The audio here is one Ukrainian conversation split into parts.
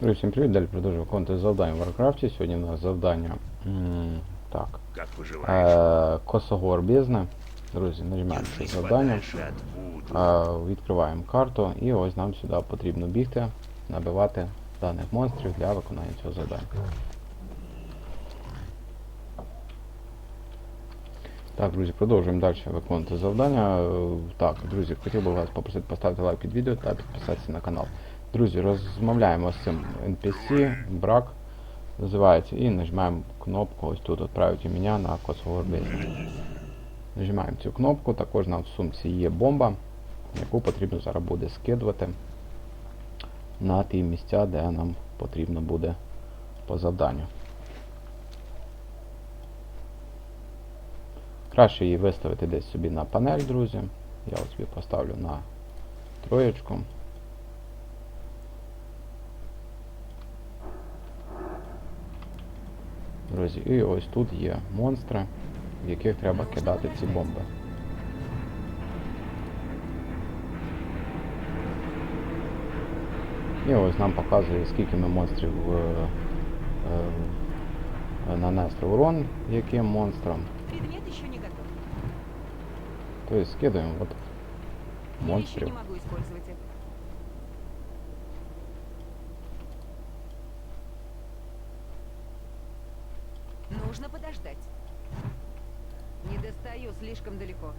Друзі, всім привіт, далі продовжуємо виконувати завдання в Варкрафті. Сьогодні у нас завдання так, е, Косогор Бездни. Друзі, нажимаємо це завдання, е, відкриваємо карту і ось нам сюди потрібно бігти, набивати даних монстрів для виконання цього завдання. Так, друзі, продовжуємо далі виконувати завдання. Е, Так, друзі, хотів би вас попросити поставити лайк під відео та підписатися на канал. Друзі, розмовляємо з цим NPC, брак називається, і нажимаємо кнопку ось тут «Отправити мене на Бездни». Нажимаємо цю кнопку, також нам в сумці є бомба, яку потрібно зараз буде скидувати на ті місця, де нам потрібно буде по завданню. Краще її виставити десь собі на панель, друзі. Я от собі поставлю на троєчку. Друзі, і ось тут є монстри, в яких треба кидати ці бомби. І ось нам показує, скільки ми монстрів е, е, нанесли урон яким монстрам. Тобто скидаємо от монстрів. Нужно подождать. Не достаю слишком далеко.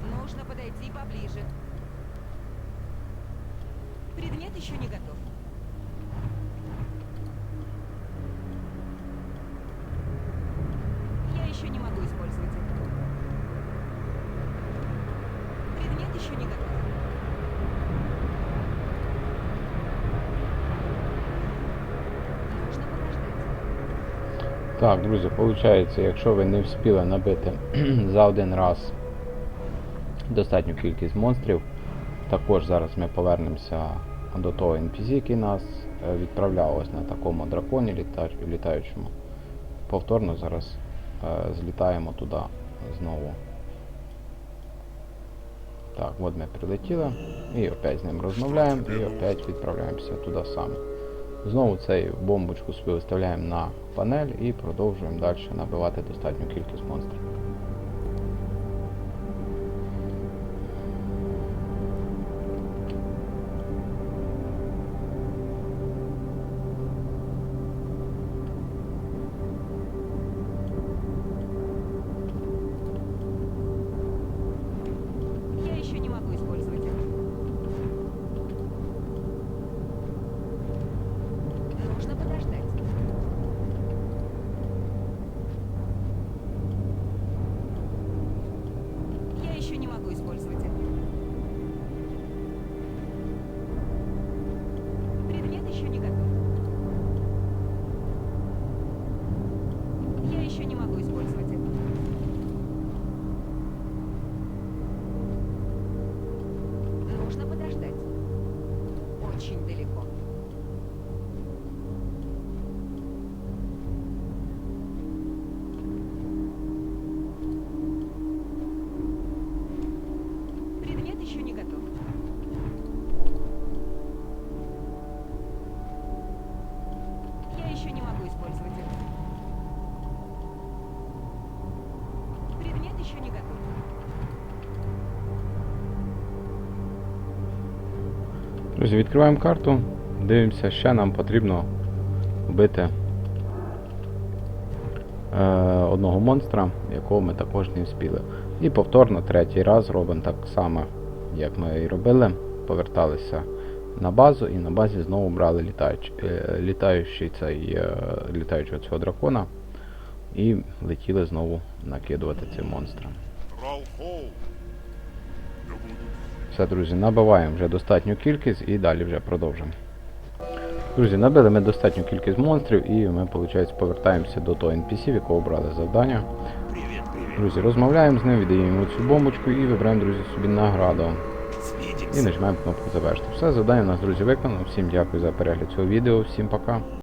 Нужно подойти поближе. Предмет еще не готов. Так, друзі, виходить, якщо ви не встигли набити за один раз достатню кількість монстрів, також зараз ми повернемося до того NPC, який нас е, відправляв ось на такому драконі літа- літаючому. Повторно зараз е, злітаємо туди знову. Так, от ми прилетіли і опять з ним розмовляємо і опять відправляємося туди саме. Знову цей бомбочку собі виставляємо на панель і продовжуємо далі набивати достатню кількість монстрів. Подождать. Очень далеко. Предмет еще не готов. Я еще не могу использовать это. Предмет еще не готов. Друзі, відкриваємо карту, дивимося, ще нам потрібно вбити е, одного монстра, якого ми також не вспіли. І повторно третій раз робимо так само, як ми і робили. Поверталися на базу і на базі знову брали літаючий, е, літаючий цей, е, літаючого цього дракона і летіли знову накидувати цим монстрам. Все, друзі, набиваємо вже достатню кількість і далі вже продовжимо. Друзі, набили ми достатню кількість монстрів і ми, виходить, повертаємося до того NPC, в якого брали завдання. Друзі, розмовляємо з ним, віддаємо цю бомбочку і вибираємо, друзі, собі награду. І нажимаємо кнопку завершити. Все, завдання у нас, друзі, виконано. Всім дякую за перегляд цього відео, всім пока.